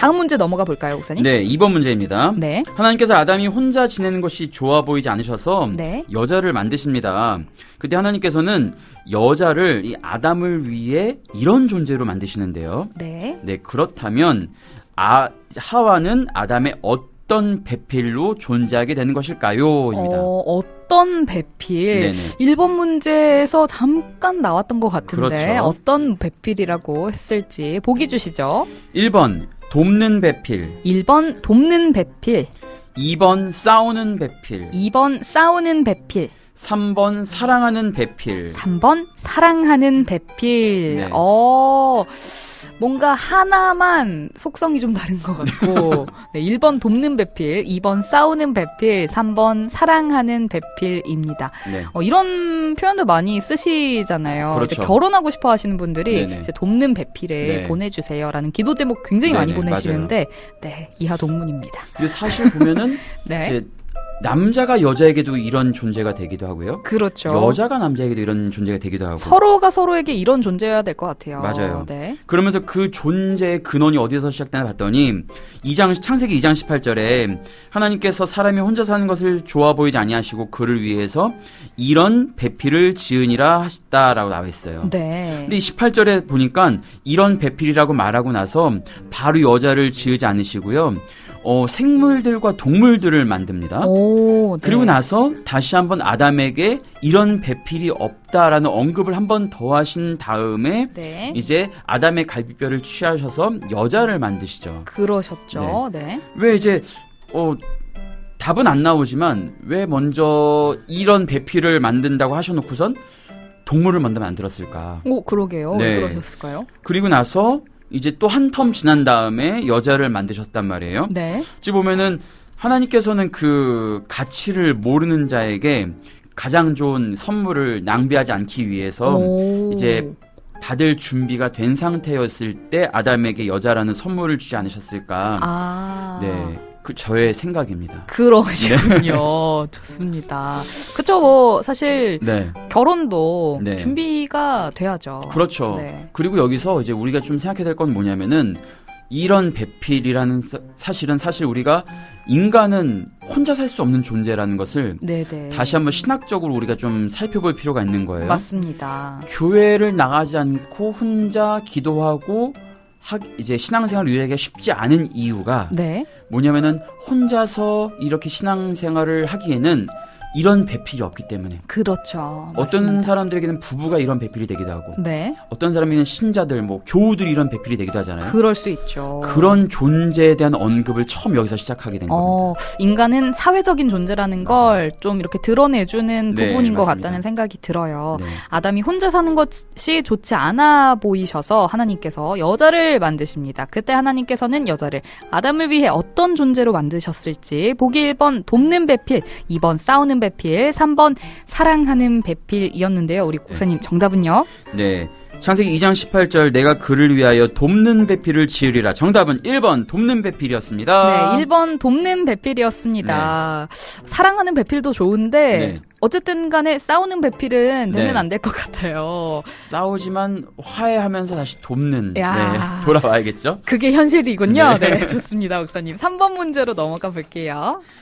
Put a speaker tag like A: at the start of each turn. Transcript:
A: 다음 문제 넘어가 볼까요, 목사님?
B: 네, 2번 문제입니다.
A: 네.
B: 하나님께서 아담이 혼자 지내는 것이 좋아 보이지 않으셔서
A: 네.
B: 여자를 만드십니다. 그때 하나님께서는 여자를 이 아담을 위해 이런 존재로 만드시는데요.
A: 네.
B: 네, 그렇다면 아, 하와는 아담의 어떤 배필로 존재하게 되는 것일까요?입니다.
A: 어, 어떤 배필?
B: 네네.
A: 1번 문제에서 잠깐 나왔던 것 같은데
B: 그렇죠.
A: 어떤 배필이라고 했을지 보기 주시죠.
B: 1번 돕는 배필,
A: 1번 돕는 배필,
B: 2번 싸우는 배필,
A: 2번 싸우는 배필,
B: 3번 사랑하는 배필.
A: 3번 사랑하는 배필.
B: 네.
A: 어. 뭔가 하나만 속성이 좀 다른 것 같고, 네, 1번 돕는 배필, 2번 싸우는 배필, 3번 사랑하는 배필입니다.
B: 네.
A: 어, 이런 표현도 많이 쓰시잖아요.
B: 그렇죠.
A: 결혼하고 싶어 하시는 분들이 돕는 배필에
B: 네.
A: 보내주세요라는 기도 제목 굉장히 많이
B: 네네,
A: 보내시는데, 네, 이하 동문입니다.
B: 사실 보면은
A: 네.
B: 남자가 여자에게도 이런 존재가 되기도 하고요.
A: 그렇죠.
B: 여자가 남자에게도 이런 존재가 되기도 하고.
A: 서로가 서로에게 이런 존재여야 될 것 같아요.
B: 맞아요.
A: 네.
B: 그러면서 그 존재의 근원이 어디서 시작되나 봤더니 2장 창세기 2장 18절에 하나님께서 사람이 혼자 사는 것을 좋아 보이지 아니하시고 그를 위해서 이런 배필을 지으니라 하셨다라고 나와 있어요.
A: 네.
B: 근데 이 18절에 보니까 이런 배필이라고 말하고 나서 바로 여자를 지으지 않으시고요. 어, 생물들과 동물들을 만듭니다.
A: 오, 네.
B: 그리고 나서 다시 한번 아담에게 이런 배필이 없다라는 언급을 한 번 더 하신 다음에
A: 네.
B: 이제 아담의 갈비뼈를 취하셔서 여자를 만드시죠.
A: 그러셨죠. 네.
B: 왜 이제 어 답은 안 나오지만 왜 먼저 이런 배필을 만든다고 하셔놓고선 동물을 먼저 만들었을까?
A: 오, 그러게요. 왜
B: 네.
A: 그러셨을까요?
B: 그리고 나서 이제 또 한 텀 지난 다음에 여자를 만드셨단 말이에요.
A: 네.
B: 어찌 보면은 하나님께서는 그 가치를 모르는 자에게 가장 좋은 선물을 낭비하지 않기 위해서
A: 오.
B: 이제 받을 준비가 된 상태였을 때 아담에게 여자라는 선물을 주지 않으셨을까?
A: 아.
B: 네, 그 저의 생각입니다.
A: 그러시군요. 좋습니다. 그쵸, 뭐, 사실,
B: 네,
A: 결혼도
B: 네.
A: 준비가 돼야죠.
B: 그렇죠.
A: 네.
B: 그리고 여기서 이제 우리가 좀 생각해야 될 건 뭐냐면은 이런 배필이라는 사- 사실은 사실 우리가 인간은 혼자 살 수 없는 존재라는 것을
A: 네네.
B: 다시 한번 신학적으로 우리가 좀 살펴볼 필요가 있는 거예요.
A: 맞습니다.
B: 교회를 나가지 않고 혼자 기도하고 하, 이제 신앙생활을 유지하기가 쉽지 않은 이유가
A: 네.
B: 뭐냐면은 혼자서 이렇게 신앙생활을 하기에는 이런 배필이 없기 때문에
A: 그렇죠.
B: 어떤
A: 맞습니다.
B: 사람들에게는 부부가 이런 배필이 되기도 하고
A: 네.
B: 어떤 사람에게는 신자들 뭐 교우들이 이런 배필이 되기도 하잖아요.
A: 그럴 수 있죠.
B: 그런 존재에 대한 언급을 처음 여기서 시작하게 된 겁니다.
A: 어, 인간은 사회적인 존재라는 걸 좀 이렇게 드러내주는
B: 네,
A: 부분인 것
B: 맞습니다.
A: 같다는 생각이 들어요.
B: 네.
A: 아담이 혼자 사는 것이 좋지 않아 보이셔서 하나님께서 여자를 만드십니다. 그때 하나님께서는 여자를 아담을 위해 어떤 존재로 만드셨을지 보기 1번 돕는 배필, 2번 싸우는 배필, 3번 사랑하는 배필이었는데요. 우리 국사님 정답은요?
B: 네. 창세기 2장 18절 내가 그를 위하여 돕는 배필을 지으리라. 정답은 1번 돕는 배필이었습니다.
A: 네, 1번 돕는 배필이었습니다. 사랑하는 배필도 좋은데
B: 네.
A: 어쨌든 간에 싸우는 배필은 되면
B: 네.
A: 안될 것 같아요.
B: 싸우지만 화해하면서 다시 돕는
A: 야.
B: 네, 돌아와야겠죠?
A: 그게 현실이군요.
B: 네.
A: 네, 좋습니다, 목사님. 3번 문제로 넘어가 볼게요.